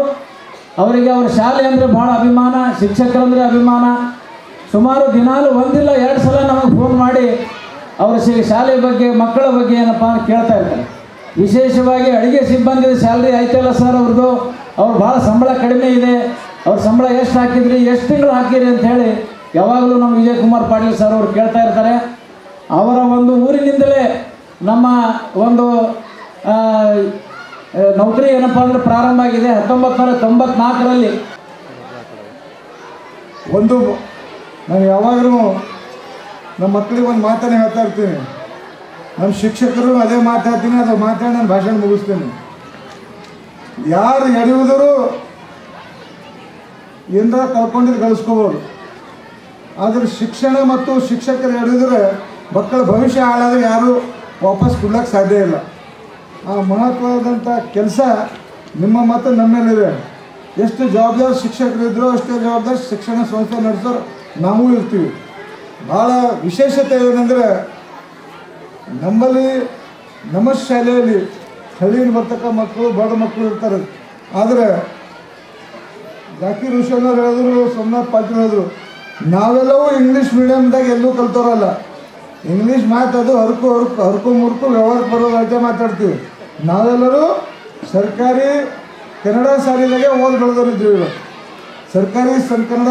C: ಅವರಿಗೆ ಅವರ ಶಾಲೆ ಅಂದರೆ ಭಾಳ ಅಭಿಮಾನ ಶಿಕ್ಷಕರಂದ್ರೆ ಅಭಿಮಾನ. ಸುಮಾರು ದಿನಾಲು ಒಂದಿಲ್ಲ ಎರಡು ಸಲ ನಮಗೆ ಫೋನ್ ಮಾಡಿ ಅವರ ಶಾಲೆ ಬಗ್ಗೆ, ಮಕ್ಕಳ ಬಗ್ಗೆ ಏನಪ್ಪ ಅಂತ ಕೇಳ್ತಾ ಇರ್ತಾರೆ. ವಿಶೇಷವಾಗಿ ಅಡುಗೆ ಸಿಬ್ಬಂದಿ ಸ್ಯಾಲ್ರಿ ಆಯ್ತಲ್ಲ ಸರ್ ಅವ್ರದ್ದು, ಅವ್ರು ಭಾಳ ಸಂಬಳ ಕಡಿಮೆ ಇದೆ. ಅವ್ರ ಸಂಬಳ ಎಷ್ಟು ಹಾಕಿದ್ರಿ, ಎಷ್ಟು ತಿಂಗಳು ಹಾಕಿರಿ ಅಂತ ಹೇಳಿ ಯಾವಾಗಲೂ ನಮ್ಮ ವಿಜಯ್ ಕುಮಾರ್ ಪಾಟೀಲ್ ಸರ್ ಅವರು ಕೇಳ್ತಾ ಇರ್ತಾರೆ. ಅವರ ಒಂದು ಊರಿನಿಂದಲೇ ನಮ್ಮ ಒಂದು ನೌಕರಿ ಏನಪ್ಪ ಅಂದ್ರೆ ಪ್ರಾರಂಭ ಆಗಿದೆ ಹತ್ತೊಂಬತ್ತು ನೂರ ತೊಂಬತ್ನಾಲ್ಕರಲ್ಲಿ.
D: ಒಂದು ನಾನು ಯಾವಾಗಲೂ ನಮ್ಮ ಮಕ್ಕಳಿಗೆ ಒಂದು ಮಾತನ್ನು ಹೇಳ್ತಾ ಇರ್ತೀನಿ. ನಮ್ಮ ಶಿಕ್ಷಕರು ಅದೇ ಮಾತಾಡ್ತೀನಿ ಅದು ಮಾತಾಡಿ ನಾನು ಭಾಷಣ ಮುಗಿಸ್ತೀನಿ. ಯಾರು ಎಡೆಯುವುದರು ಎಂದ ಕಳ್ಕೊಂಡಿದ್ದು ಗಳಿಸ್ಕೋಬೋದು ಆದರೆ ಶಿಕ್ಷಣ ಮತ್ತು ಶಿಕ್ಷಕರು ಎಡಿದ್ರೆ ಮಕ್ಕಳ ಭವಿಷ್ಯ ಹಾಳಾದ್ರೆ ಯಾರು ವಾಪಸ್ ಕೊಡ್ಲಿಕ್ಕೆ ಸಾಧ್ಯ ಇಲ್ಲ. ಆ ಮಹತ್ವವಾದಂಥ ಕೆಲಸ ನಿಮ್ಮ ಮತ್ತು ನಮ್ಮಲ್ಲಿದೆ ಎಷ್ಟು ಜವಾಬ್ದಾರಿ ಶಿಕ್ಷಕರಿದ್ರೋ ಅಷ್ಟೇ ಜವಾಬ್ದಾರಿ ಶಿಕ್ಷಣ ಸಂಸ್ಥೆ ನಡೆಸೋರು ನಾವು ಇರ್ತೀವಿ. ಭಾಳ ವಿಶೇಷತೆ ಏನಂದರೆ ನಮ್ಮಲ್ಲಿ ನಮ್ಮ ಶಾಲೆಯಲ್ಲಿ ಹಳ್ಳಿಯಲ್ಲಿ ಬರ್ತಕ್ಕ ಮಕ್ಕಳು, ಬಡ ಮಕ್ಕಳು ಇರ್ತಾರೆ. ಆದರೆ ಜಾಕೀರ್ ಹುಷನ್ ಅವ್ರು ಹೇಳಿದ್ರು, ಸೋಮನಾಥ್ ಪಾಟೀಲ್ ಹೇಳಿದ್ರು, ನಾವೆಲ್ಲವೂ ಇಂಗ್ಲೀಷ್ ಮೀಡಿಯಮ್ದಾಗ ಎಲ್ಲೂ ಕಲ್ತವ್ರಲ್ಲ. ಇಂಗ್ಲೀಷ್ ಮಾತಾಡೋದು ಹರ್ಕು ಹರ್ಕು ಹರ್ಕು, ಮುರ್ಕು, ವ್ಯವಹಾರಕ್ಕೆ ಬರೋದು ಮಾತಾಡ್ತೀವಿ. ನಾವೆಲ್ಲರೂ ಸರ್ಕಾರಿ ಕನ್ನಡ ಶಾಲೆದಾಗೆ ಓದಿ ಬೆಳೆದವರಿದ್ದೀವಿ ಇದ್ದೀವಿ ಸರ್ಕಾರಿ ಸನ್ ಕನ್ನಡ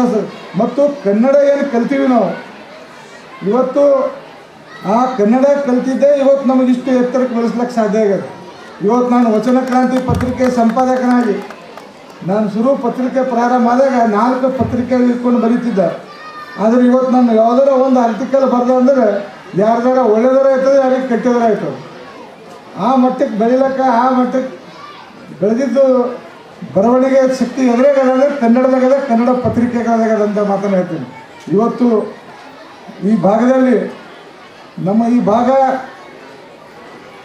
D: ಮತ್ತು ಕನ್ನಡ ಏನು ಕಲ್ತೀವಿ ನಾವು? ಇವತ್ತು ಆ ಕನ್ನಡ ಕಲ್ತಿದ್ದೆ ಇವತ್ತು ನಮಗೆ ಇಷ್ಟು ಎತ್ತರಕ್ಕೆ ಬೆಳೆಸ್ಲಿಕ್ಕೆ ಸಾಧ್ಯ ಆಗಿದೆ ಇವತ್ತು ನಾನು ವಚನ ಕ್ರಾಂತಿ ಪತ್ರಿಕೆ ಸಂಪಾದಕನಾಗಿ, ನಾನು ಶುರು ಪತ್ರಿಕೆ ಪ್ರಾರಂಭ ಆದಾಗ ನಾಲ್ಕು ಪತ್ರಿಕೆ ಇಟ್ಕೊಂಡು ಬರೀತಿದ್ದ. ಆದರೆ ಇವತ್ತು ನಾನು ಯಾವುದಾರ ಒಂದು ಆರ್ಟಿಕಲ್ ಬರ್ದ ಅಂದರೆ, ಯಾರ್ದಾರ ಒಳ್ಳೆಯದರ ಆಯ್ತದೆ, ಯಾರಿಗೆ ಕೆಟ್ಟದರ ಆಯ್ತದೆ. ಆ ಮಟ್ಟಕ್ಕೆ ಬೆಳಿಲಕ್ಕ, ಆ ಮಟ್ಟಕ್ಕೆ ಬೆಳೆದಿದ್ದು ಬರವಣಿಗೆ ಶಕ್ತಿ ಎದುರಾಗದ, ಕನ್ನಡದಾಗದ, ಕನ್ನಡ ಪತ್ರಿಕೆಗಳಾಗದ ಅಂತ ಮಾತನ್ನು ಹೇಳ್ತೀನಿ. ಇವತ್ತು ಈ ಭಾಗದಲ್ಲಿ ನಮ್ಮ ಈ ಭಾಗ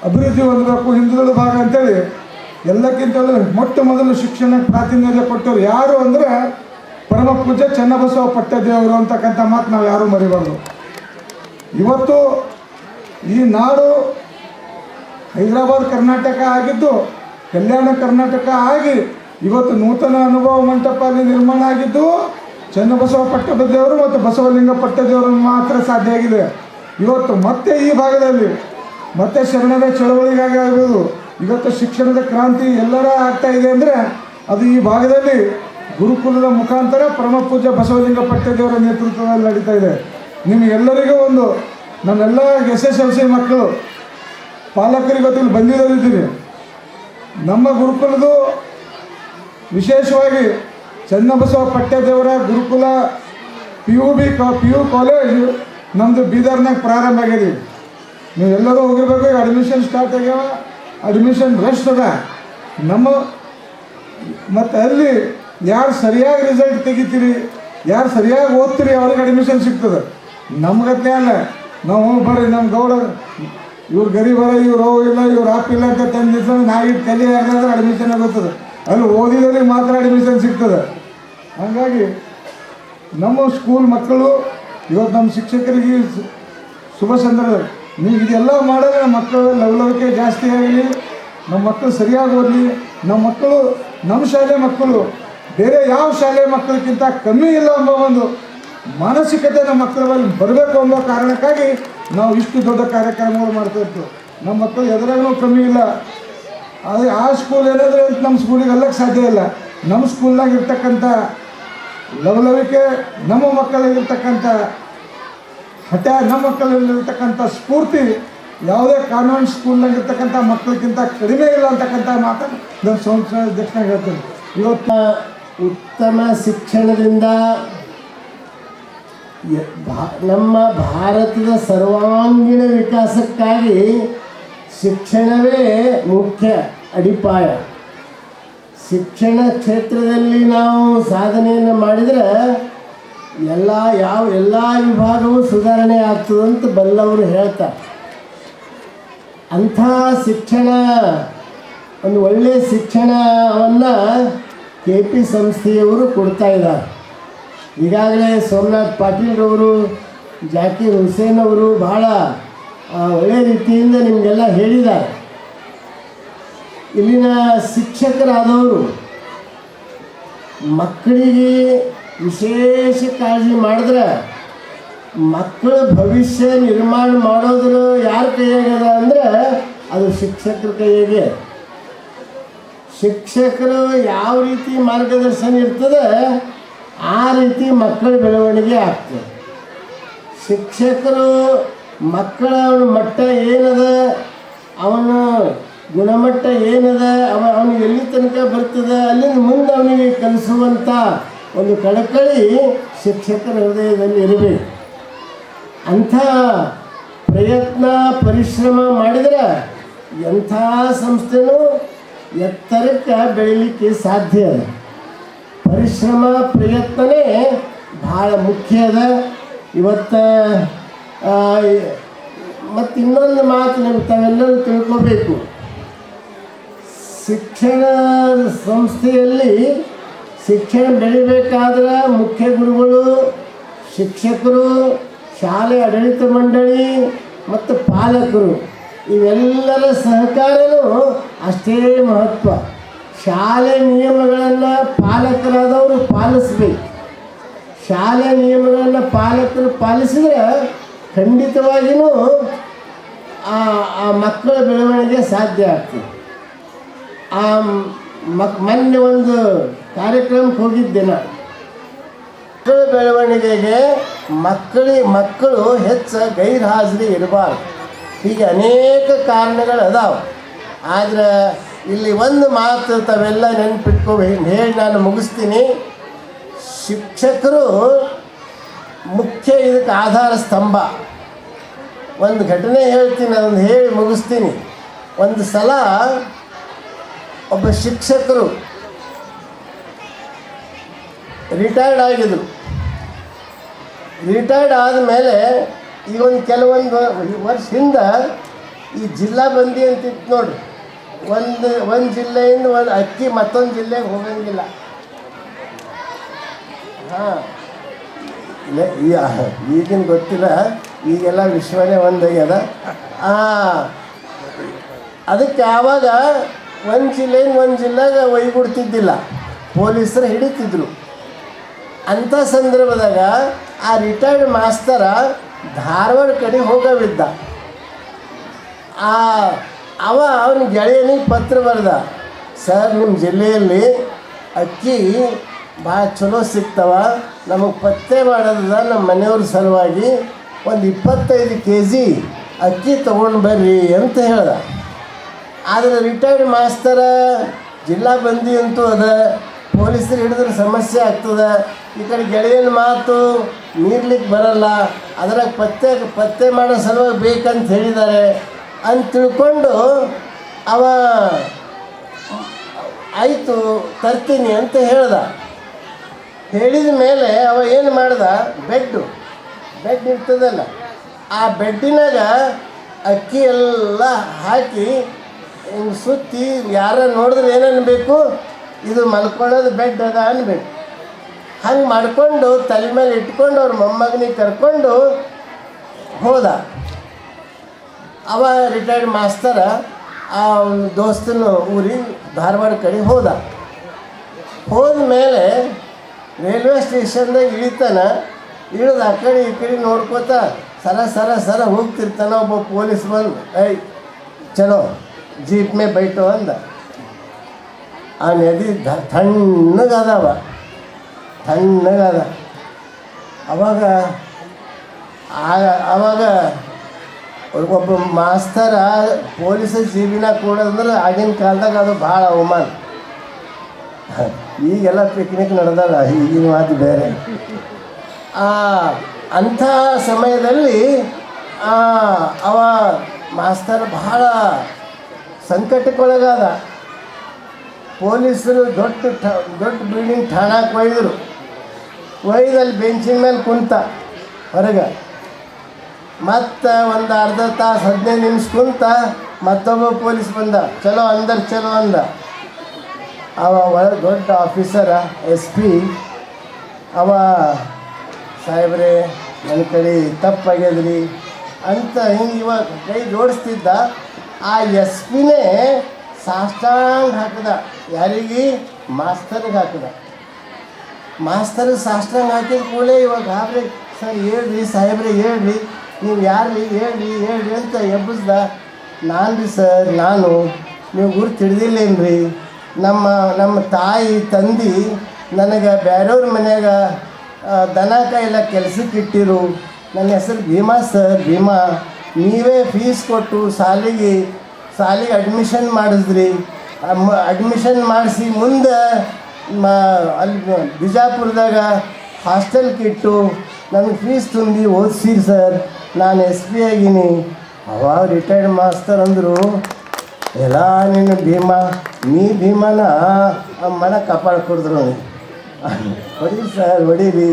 D: ಅಭಿವೃದ್ಧಿ ಹೊಂದಬೇಕು ಹಿಂದುಳಿದ ಭಾಗ ಅಂತೇಳಿ ಎಲ್ಲಕ್ಕಿಂತಲೂ ಮೊಟ್ಟ ಮೊದಲು ಶಿಕ್ಷಣಕ್ಕೆ ಪ್ರಾತಿನಿಧ್ಯ ಕೊಟ್ಟರು ಯಾರು ಅಂದರೆ ಪರಮ ಪೂಜೆ ಚನ್ನಬಸವ ಪಟ್ಟದೇವರು ಅಂತಕ್ಕಂಥ ಮಾತು ನಾವು ಯಾರೂ ಮರಿಬಾರ್ದು. ಇವತ್ತು ಈ ನಾಡು ಹೈದರಾಬಾದ್ ಕರ್ನಾಟಕ ಆಗಿದ್ದು, ಕಲ್ಯಾಣ ಕರ್ನಾಟಕ ಆಗಿ ಇವತ್ತು ನೂತನ ಅನುಭವ ಮಂಟಪ ಅಲ್ಲಿ ನಿರ್ಮಾಣ ಆಗಿದ್ದು, ಚನ್ನಬಸವ ಪಟ್ಟದೇವರು ಮತ್ತು ಬಸವಲಿಂಗ ಪಟ್ಟದೇವರು ಮಾತ್ರ ಸಾಧ್ಯ ಆಗಿದೆ. ಇವತ್ತು ಮತ್ತೆ ಈ ಭಾಗದಲ್ಲಿ, ಮತ್ತೆ ಶರಣರ ಚಳವಳಿಗಾಗಿ ಆಗ್ಬೋದು. ಇವತ್ತು ಶಿಕ್ಷಣದ ಕ್ರಾಂತಿ ಎಲ್ಲರ ಆಗ್ತಾ ಇದೆ ಅಂದರೆ, ಅದು ಈ ಭಾಗದಲ್ಲಿ ಗುರುಕುಲದ ಮುಖಾಂತರ ಪರಮ ಪೂಜ್ಯ ಬಸವಲಿಂಗ ಪಟ್ಟದೇವರ ನೇತೃತ್ವದಲ್ಲಿ ನಡೀತಾ ಇದೆ. ನಿಮಗೆಲ್ಲರಿಗೂ ಒಂದು ನಮ್ಮೆಲ್ಲ ಎಸ್ ಎಸ್ ಎಲ್ ಸಿ ಮಕ್ಕಳು ಪಾಲಕರಿಗೆ ಗೊತ್ತಿಲ್ಲ ಬಂದಿದ್ದೀನಿ ನಮ್ಮ ಗುರುಕುಲದ್ದು ವಿಶೇಷವಾಗಿ Channabasava ಪಟ್ಟದೇವರ Gurukul P U B P U college ನಮ್ಮದು ಬೀದರ್ನಾಗ ಪ್ರಾರಂಭ ಆಗಿದೆ. ನೀವೆಲ್ಲರೂ ಹೋಗಿರ್ಬೇಕು, ಈಗ ಅಡ್ಮಿಷನ್ ಸ್ಟಾರ್ಟ್ ಆಗ್ಯಾವ ಅಡ್ಮಿಷನ್ ರಶ್ ಅದ. ನಮ್ಮ ಮತ್ತು ಅಲ್ಲಿ ಯಾರು ಸರಿಯಾಗಿ ರಿಸಲ್ಟ್ ತೆಗಿತೀರಿ, ಯಾರು ಸರಿಯಾಗಿ ಓದ್ತೀರಿ, ಅವ್ರಿಗೆ ಅಡ್ಮಿಷನ್ ಸಿಗ್ತದೆ. ನಮ್ಗತ್ತೆ ಅಲ್ಲ, ನಾವು ಬರ್ರಿ ನಮ್ಮ ಗೌಡ ಇವ್ರು ಗರೀಬರ ಇವ್ರು ಹೋಗಿಲ್ಲ ಇವ್ರು ಇಲ್ಲ ಅಂತ ತಂದು ನಾಯಿಟ್ಟು ತಲೆ ಹಾಕಿದ್ರೆ ಅಡ್ಮಿಷನ್ ಆಗುತ್ತದೆ ಅಲ್ಲಿ ಓದಿದವ್ರಿಗೆ ಮಾತ್ರ ಅಡ್ಮಿಷನ್ ಸಿಗ್ತದೆ. ಹಾಗಾಗಿ ನಮ್ಮ ಸ್ಕೂಲ್ ಮಕ್ಕಳು, ಇವತ್ತು ನಮ್ಮ ಶಿಕ್ಷಕರಿಗೆ ಶುಭ ಸಂದರ್ಭ. ನೀವು ಇದೆಲ್ಲ ಮಾಡಿದ್ರೆ ಮಕ್ಕಳು ಲವಲವಿಕೆ ಜಾಸ್ತಿ ಆಗಲಿ, ನಮ್ಮ ಮಕ್ಕಳು ಸರಿಯಾಗಿ ಓದಲಿ. ನಮ್ಮ ಮಕ್ಕಳು, ನಮ್ಮ ಶಾಲೆ ಮಕ್ಕಳು, ಬೇರೆ ಯಾವ ಶಾಲೆ ಮಕ್ಕಳಿಗಿಂತ ಕಮ್ಮಿ ಇಲ್ಲ ಎಂಬ ಒಂದು ಮಾನಸಿಕತೆ ನಮ್ಮ ಮಕ್ಕಳಲ್ಲಿ ಬರಬೇಕು ಅನ್ನೋ ಕಾರಣಕ್ಕಾಗಿ ನಾವು ಇಷ್ಟು ದೊಡ್ಡ ಕಾರ್ಯಕ್ರಮಗಳು ಮಾಡ್ತಾ ಇರ್ತೀವಿ. ನಮ್ಮ ಮಕ್ಕಳು ಎದುರಾಗೂ ಕಮ್ಮಿ ಇಲ್ಲ. ಆದರೆ ಆ ಸ್ಕೂಲ್ ಏನಾದರೂ ಅಂತ ನಮ್ಮ ಸ್ಕೂಲಿಗೆ ಅಲ್ಲಕ್ಕೆ ಸಾಧ್ಯ ಇಲ್ಲ. ನಮ್ಮ ಸ್ಕೂಲ್ನಾಗ ಇರ್ತಕ್ಕಂಥ ಲವಲವಿಕೆ ನಮ್ಮ ಮಕ್ಕಳಲ್ಲಿರ್ತಕ್ಕಂಥ ಹಠ, ನಮ್ಮ ಮಕ್ಕಳಲ್ಲಿರ್ತಕ್ಕಂಥ ಸ್ಫೂರ್ತಿ ಯಾವುದೇ ಕಾನ್ವೆಂಟ್ ಸ್ಕೂಲ್ನಾಗಿರ್ತಕ್ಕಂಥ ಮಕ್ಕಳಿಗಿಂತ ಕಡಿಮೆ ಇಲ್ಲ ಅಂತಕ್ಕಂಥ ಮಾತನ್ನು ನಾನು ಸಂಸ್ಥೆ ಅಧ್ಯಕ್ಷನಾಗ ಹೇಳ್ತೇನೆ ಇವತ್ತು,
E: ಉತ್ತಮ ಶಿಕ್ಷಣದಿಂದ ನಮ್ಮ ಭಾರತದ ಸರ್ವಾಂಗೀಣ ವಿಕಾಸಕ್ಕಾಗಿ ಶಿಕ್ಷಣವೇ ಮುಖ್ಯ ಅಡಿಪಾಯ. ಶಿಕ್ಷಣ ಕ್ಷೇತ್ರದಲ್ಲಿ ನಾವು ಸಾಧನೆಯನ್ನು ಮಾಡಿದರೆ ಎಲ್ಲ ಯಾವ ಎಲ್ಲ ವಿಭಾಗವೂ ಸುಧಾರಣೆ ಆಗ್ತದಂತ ಬಲ್ಲವರು ಹೇಳ್ತಾರೆ. ಅಂಥ ಶಿಕ್ಷಣ, ಒಂದು ಒಳ್ಳೆಯ ಶಿಕ್ಷಣವನ್ನು ಕೆ ಪಿ ಸಂಸ್ಥೆಯವರು ಕೊಡ್ತಾ ಇದ್ದಾರೆ. ಈಗಾಗಲೇ ಸೋಮನಾಥ್ ಪಾಟೀಲ್ರವರು ಜಾಕೀರ್ ಹುಸೇನ್ ಅವರು ಭಾಳ ಒಳ್ಳೆಯ ರೀತಿಯಿಂದ ನಿಮಗೆಲ್ಲ ಹೇಳಿದ್ದಾರೆ. ಇಲ್ಲಿನ ಶಿಕ್ಷಕರಾದವರು, ಮಕ್ಕಳಿಗೆ ವಿಶೇಷ ಕಾಳಜಿ ಮಾಡಿದ್ರೆ, ಮಕ್ಕಳ ಭವಿಷ್ಯ ನಿರ್ಮಾಣ ಮಾಡೋದ್ರ ಯಾರ ಕೈಯಾಗದ ಅಂದರೆ, ಅದು ಶಿಕ್ಷಕರ ಕೈಯಾಗೆ. ಶಿಕ್ಷಕರು ಯಾವ ರೀತಿ ಮಾರ್ಗದರ್ಶನ ಇರ್ತದೆ ಆ ರೀತಿ ಮಕ್ಕಳ ಬೆಳವಣಿಗೆ ಆಗ್ತದೆ. ಶಿಕ್ಷಕರು ಮಕ್ಕಳ ಮಟ್ಟ ಏನದ, ಅವನ ಗುಣಮಟ್ಟ ಏನದ, ಅವ ಅವನು ಎಲ್ಲಿ ತನಕ ಬರ್ತದೆ, ಅಲ್ಲಿಂದ ಮುಂದೆ ಅವನಿಗೆ ಕಲಿಸುವಂಥ ಒಂದು ಕಳಕಳಿ ಶಿಕ್ಷಕರ ಹೃದಯದಲ್ಲಿ ಇರಬೇಕು. ಅಂಥ ಪ್ರಯತ್ನ, ಪರಿಶ್ರಮ ಮಾಡಿದರೆ ಎಂಥ ಸಂಸ್ಥೆನೂ ಎತ್ತರಕ್ಕೆ ಬೆಳೀಲಿಕ್ಕೆ ಸಾಧ್ಯ ಅದ. ಪರಿಶ್ರಮ, ಪ್ರಯತ್ನನೇ ಭಾಳ ಮುಖ್ಯ ಅದ. ಇವತ್ತು ಮತ್ತು ಇನ್ನೊಂದು ಮಾತು ನೀವು ತಾವೆಲ್ಲರೂ ತಿಳ್ಕೋಬೇಕು. ಶಿಕ್ಷಣ ಸಂಸ್ಥೆಯಲ್ಲಿ ಶಿಕ್ಷಣ ಬೆಳಿಬೇಕಾದ್ರೆ ಮುಖ್ಯ ಗುರುಗಳು, ಶಿಕ್ಷಕರು, ಶಾಲೆ ಆಡಳಿತ ಮಂಡಳಿ ಮತ್ತು ಪಾಲಕರು ಇವೆಲ್ಲರ ಸಹಕಾರನೂ ಅಷ್ಟೇ ಮಹತ್ವ. ಶಾಲೆ ನಿಯಮಗಳನ್ನು ಪಾಲಕರಾದವರು ಪಾಲಿಸ್ಬೇಕು. ಶಾಲೆ ನಿಯಮಗಳನ್ನು ಪಾಲಕರು ಪಾಲಿಸಿದ್ರೆ ಖಂಡಿತವಾಗಿಯೂ ಆ ಮಕ್ಕಳ ಬೆಳವಣಿಗೆ ಸಾಧ್ಯ ಆಗ್ತದೆ. ಆ ಮಕ್, ಮೊನ್ನೆ ಒಂದು ಕಾರ್ಯಕ್ರಮಕ್ಕೆ ಹೋಗಿದ್ದೆ ನಾನು. ಮಕ್ಕಳ ಬೆಳವಣಿಗೆಗೆ ಮಕ್ಕಳಿ, ಮಕ್ಕಳು ಹೆಚ್ಚು ಗೈರ್ಹಾಜರಿ ಇರಬಾರ್ದು. ಹೀಗೆ ಅನೇಕ ಕಾರಣಗಳು ಅದಾವೆ. ಆದ್ರೆ ಇಲ್ಲಿ ಒಂದು ಮಾತು ತಾವೆಲ್ಲ ನೆನಪಿಟ್ಕೋಬೇಕು ಹೇಳಿ ನಾನು ಮುಗಿಸ್ತೀನಿ. ಶಿಕ್ಷಕರು ಮುಖ್ಯ ಇದಕ್ಕೆ ಆಧಾರ ಸ್ತಂಭ. ಒಂದು ಘಟನೆ ಹೇಳ್ತೀನಿ ಅದನ್ನು ಹೇಳಿ ಮುಗಿಸ್ತೀನಿ. ಒಂದು ಸಲ ಒಬ್ಬ ಶಿಕ್ಷಕರು ರಿಟೈರ್ಡ್ ಆಗಿದ್ರು. ರಿಟೈರ್ಡ್ ಆದಮೇಲೆ ಈಗ ಒಂದು ಕೆಲವೊಂದು ವರ್ಷ ಹಿಂದೆ ಈ ಜಿಲ್ಲಾ ಬಂದಿ ಅಂತಿತ್ತು ನೋಡ್ರಿ. ಒಂದು ಒಂದು ಜಿಲ್ಲೆಯಿಂದ ಒಂದು ಅಕ್ಕಿ ಮತ್ತೊಂದು ಜಿಲ್ಲೆಗೆ ಹೋಗಂಗಿಲ್ಲ. ಹಾಂ. ಈಗಿನ ಗೊತ್ತಿಲ್ಲ, ಈಗೆಲ್ಲ ವಿಶ್ವನೇ ಒಂದಾಗ್ಯದ ಅದಕ್ಕೆ ಆವಾಗ ಒಂದು ಜಿಲ್ಲೆಯಿಂದ ಒಂದು ಜಿಲ್ಲೆಗೆ ಒಯ್ಗುಡ್ತಿದ್ದಿಲ್ಲ. ಪೊಲೀಸರು ಹಿಡಿತಿದ್ರು. ಅಂಥ ಸಂದರ್ಭದಾಗ ಆ ರಿಟೈರ್ಡ್ ಮಾಸ್ತರ ಧಾರವಾಡ ಕಡೆ ಹೋಗವಿದ್ದ. ಆ ಅವ ಅವನ ಗೆಳೆಯನಿಗೆ ಪತ್ರ ಬರೆದ, ಸರ್ ನಿಮ್ಮ ಜಿಲ್ಲೆಯಲ್ಲಿ ಅಕ್ಕಿ ಭಾಳ ಚಲೋ ಸಿಗ್ತವ, ನಮಗೆ ಪತ್ತೆ ಮಾಡೋದ ನಮ್ಮ ಮನೆಯವ್ರ ಸಲುವಾಗಿ ಒಂದು ಇಪ್ಪತ್ತೈದು ಕೆ ಜಿ ಅಕ್ಕಿ ತೊಗೊಂಡು ಬರ್ರಿ ಅಂತ ಹೇಳ್ದ. ಆದರೆ ರಿಟೈರ್ಡ್ ಮಾಸ್ತರ ಜಿಲ್ಲಾ ಬಂದಿ ಅಂತೂ ಅದ, ಪೊಲೀಸರು ಹಿಡಿದ್ರೆ ಸಮಸ್ಯೆ ಆಗ್ತದೆ. ಈ ಕಡೆ ಗೆಳೆಯನ ಮಾತು ನೀರ್ಲಿಕ್ಕೆ ಬರಲ್ಲ, ಅದರಾಗ ಪತ್ತೆ ಪತ್ತೆ ಮಾಡೋ ಸಲುವಾಗಿ ಬೇಕಂತ ಹೇಳಿದ್ದಾರೆ. ಅಂತ ತಿಳ್ಕೊಂಡು ಅವ, ಆಯಿತು, ತರ್ತೀನಿ ಅಂತ ಹೇಳ್ದ. ಹೇಳಿದ ಮೇಲೆ ಅವ ಏನು ಮಾಡ್ದ? ಬೆಡ್ಡು, ಬೆಡ್ ಇರ್ತದಲ್ಲ ಆ ಬೆಡ್ಡಿನಾಗ ಅಕ್ಕಿ ಎಲ್ಲ ಹಾಕಿ ಸುತ್ತಿ, ಯಾರ ನೋಡಿದ್ರೆ ಏನನ್ಬೇಕು ಬೇಕು ಇದು ಮಲ್ಕೊಳ್ಳೋದು ಬೆಡ್ ಅದ ಅನ್ಬೇಕು. ಹಂಗೆ ಮಾಡ್ಕೊಂಡು ತಲೆ ಮೇಲೆ ಇಟ್ಕೊಂಡು ಅವ್ರ ಮೊಮ್ಮಗನಿಗೆ ಕರ್ಕೊಂಡು ಹೋದ. ಅವ ರಿಟೈರ್ಡ್ ಮಾಸ್ತರ ಆ ದೋಸ್ತನ ಊರಿಗೆ ಧಾರವಾಡ ಕಡೆ ಹೋದ. ಹೋದ ಮೇಲೆ ರೈಲ್ವೆ ಸ್ಟೇಷನ್ದಾಗ ಇಳಿತಾನ, ಇಳಿದು ಆ ಕಡೆ ಈ ಕಡೆ ನೋಡ್ಕೋತ ಸರ ಸರ ಸರ ಹೋಗ್ತಿರ್ತಾನ ಒಬ್ಬ ಪೊಲೀಸ್ ಬಂದು ಐ ಚಲೋ ಜೀಪ್ ಮೇ ಬೈಟು ಅಂದ. ಆ ನದಿ ತಣ್ಣಗದವ, ತಣ್ಣಗದ. ಅವಾಗ, ಆಗ, ಅವಾಗ ಒಬ್ಬ ಮಾಸ್ತರ ಪೊಲೀಸ್ ಜೀವಿನ ಕೊಡೋದಂದ್ರೆ ಆಗಿನ ಕಾಲದಾಗ ಅದು ಭಾಳ ಅವಮಾನ. ಈಗೆಲ್ಲ ಪಿಕ್ನಿಕ್ ನಡೆದಲ್ಲ ಈಗಿನ ಮಾತು ಬೇರೆ. ಆ, ಅಂಥ ಸಮಯದಲ್ಲಿ ಅವ ಮಾಸ್ತರ್ ಬಹಳ ಸಂಕಟಕ್ಕೊಳಗಾದ. ಪೊಲೀಸರು ದೊಡ್ಡ ದೊಡ್ಡ ಬಿಲ್ಡಿಂಗ್ ಠಾಣಕ್ಕೆ ಒಯ್ದರು. ಒಯ್ದಲ್ಲಿ ಬೆಂಚಿನ ಮೇಲೆ ಕುಂತ ಹೊರಗೆ. ಮತ್ತು ಒಂದು ಅರ್ಧ ತಾಸು ಹದಿನೈದು ನಿಮಿಷ ಕುಂತ ಮತ್ತೊಬ್ಬ ಪೊಲೀಸ್ ಬಂದ. ಚಲೋ ಅಂದರ್ ಚಲೋ ಅಂದ. ಅವ ಒಳಗೆ ದೊಡ್ಡ ಆಫೀಸರ ಎಸ್ ಪಿ ಅವ ಸಾಹೇಬ್ರೆ ನನ್ನ ಕಡೆ ತಪ್ಪಾಗ್ಯದ್ರಿ ಅಂತ ಹಿಂಗೆ ಇವಾಗ ಕೈ ಜೋಡಿಸ್ತಿದ್ದ. ಆ ಎಸ್ ಪಿನೇ ಸಾಷ್ಟಾಂಗ ಹಾಕಿದ. ಯಾರಿಗೆ? ಮಾಸ್ತರ್ಗೆ ಹಾಕಿದ. ಮಾಸ್ತರ್ ಸಾಷ್ಟಾಂಗ ಹಾಕಿದ ಕೂಡಲೇ ಇವಾಗ ಗಾಬ್ರಿ ಸರ್ ಹೇಳ್ರಿ ಸಾಹೇಬ್ರೆ ಹೇಳ್ರಿ. ನೀವು ಯಾರಲಿ ಹೇಳಿ ಹೇಳಿ ಅಂತ ಎಬ್ಬಿಸ್ದ, ನಾನು ರೀ ಸರ್, ನಾನು. ನೀವು ಗುರು ತಿಳಿದಿಲ್ಲೇನ್ರಿ ನಮ್ಮ ನಮ್ಮ ತಾಯಿ, ತಂದೆ ನನಗೆ ಬೇರೆಯವ್ರ ಮನೆಯಾಗ ದನ ಕಾಯಿಲ್ಲ ಕೆಲ್ಸಕ್ಕೆ ಇಟ್ಟಿರು. ನನ್ನ ಹೆಸರು ಭೀಮಾ ಸರ್, ಭೀಮಾ. ನೀವೇ ಫೀಸ್ ಕೊಟ್ಟು ಶಾಲೆಗೆ ಶಾಲೆಗೆ ಅಡ್ಮಿಷನ್ ಮಾಡಿದ್ರಿ. ಅಡ್ಮಿಷನ್ ಮಾಡಿಸಿ ಮುಂದೆ ಅಲ್ಲಿ, ಬಿಜಾಪುರದಾಗ ಹಾಸ್ಟೆಲ್ಗೆ ಇಟ್ಟು ನನಗೆ ಫೀಸ್ ತುಂಬಿ ಓದಿಸಿರಿ ಸರ್ ನಾನು ಎಸ್ ಪಿ ಆಗೀನಿ. ಅವಾಗ ರಿಟೈರ್ಡ್ ಮಾಸ್ತರ್ ಅಂದರು, ಎಲ್ಲ ನಿನ್ನ ಭೀಮಾ, ನೀ ಭೀಮಾನ ಅಮ್ಮನ ಕಾಪಾಡ್ಕೊಡಿದ್ರು ಹೊಡೀರಿ ಸರ್ ಹೊಡೀರಿ.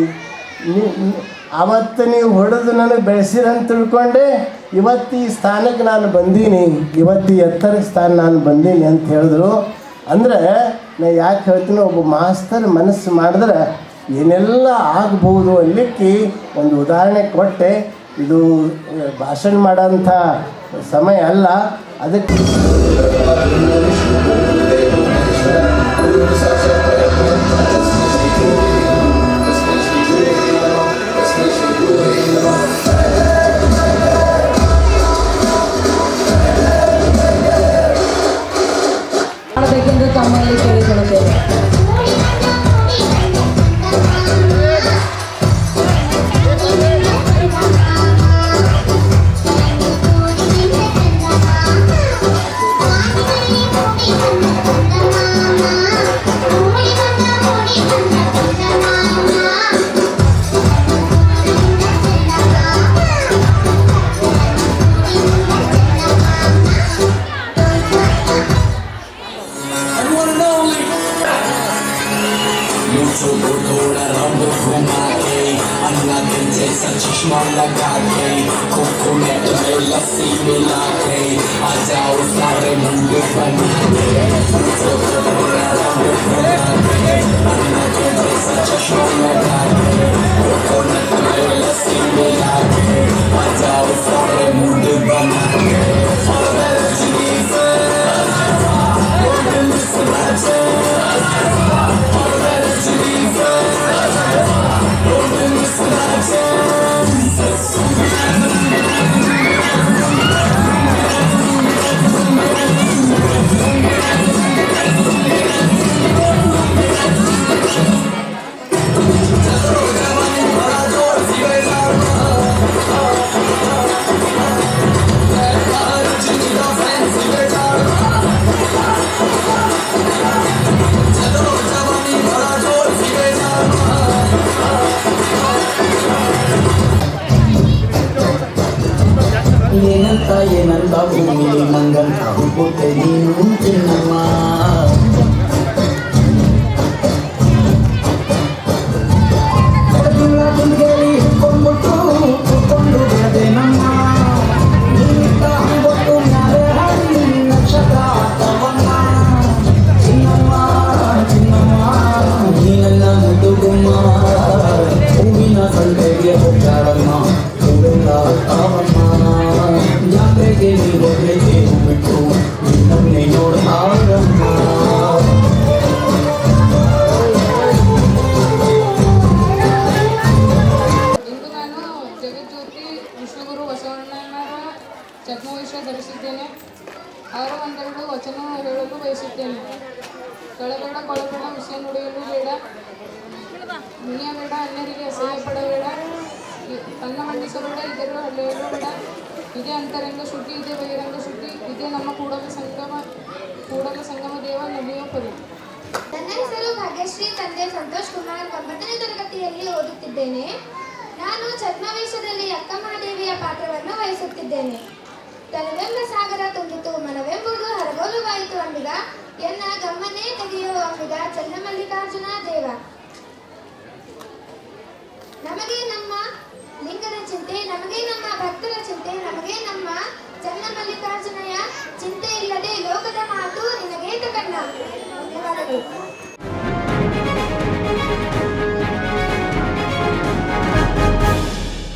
E: ನೀ- ಅವತ್ತು ನೀವು ಹೊಡೆದು ನನಗೆ ಬೆಳೆಸಿರಂತ ತಿಳ್ಕೊಂಡೆ, ಇವತ್ತು ಈ ಸ್ಥಾನಕ್ಕೆ ನಾನು ಬಂದೀನಿ. ಇವತ್ತು ಈ ಎತ್ತರಕ್ಕೆ ಸ್ಥಾನ ನಾನು ಬಂದೀನಿ ಅಂತ ಹೇಳಿದ್ರು. ಅಂದರೆ ನಾ ಯಾಕೆ ಹೇಳ್ತೀನಿ, ಒಬ್ಬ ಮಾಸ್ತರ್ ಮನಸ್ಸು ಮಾಡಿದ್ರೆ ಏನೆಲ್ಲ ಆಗ್ಬೋದು ಅನ್ನಕ್ಕೆ ಒಂದು ಉದಾಹರಣೆ ಕೊಟ್ಟೆ. ಇದು ಭಾಷಣ ಮಾಡೋಂಥ ಸಮಯ ಅಲ್ಲ. ಅದಕ್ಕೆ
F: ಕಡಲ
G: ಇದೇ ಅಂತರಂಗ ಶುದ್ಧಿ, ಇದೇ ಬಹಿರಂಗ ಶುದ್ಧಿ, ಇದೇ ನಮ್ಮ ಕೂಡಲ ಸಂಗಮ ಕೂಡಲ ಸಂಗಮ ದೇವ ನಡೆಯುವ ಪರಿ
H: ನನ್ನ ಹೆಸರು ಭಾಗ್ಯಶ್ರೀ ತಂದೆ ಸಂತೋಷ್ ಕುಮಾರ್ ಒಂಬತ್ತನೇ ತರಗತಿಯಲ್ಲಿ ಓದುತ್ತಿದ್ದೇನೆ. ನಾನು ಛದ್ಮವೇಷದಲ್ಲಿ ಅಕ್ಕಮಹಾದೇವಿಯ ಪಾತ್ರವನ್ನು ವಹಿಸುತ್ತಿದ್ದೇನೆ. ತನವೆಂಬ ಸಾಗರ ತುಂಬಿತು, ಮನವೆಂಬುದು ಹರಗೋಲುವಾಯಿತು ಅಂಬಿಗ. ಎನ್ನ ಗಮ್ಮನೇ ತೆಗೆಯುವ ಅಂಬಿಗ ಚನ್ನಮಲ್ಲಿಕಾರ್ಜುನ ದೇವ. ನಮಗೆ ನಮ್ಮ ಲಿಂಗದ ಚಿಂತೆ, ನಮಗೆ ನಮ್ಮ ಭಕ್ತರ ಚಿಂತೆ, ನಮಗೆ ನಮ್ಮ ಚನ್ನಮಲ್ಲಿಕಾರ್ಜುನಯ ಚಿಂತೆ ಇಲ್ಲದೆ ಲೋಕದ ಮಾತು ನಿನಗೆ ತಗಣ್ಣ ಧನ್ಯವಾದಗಳು.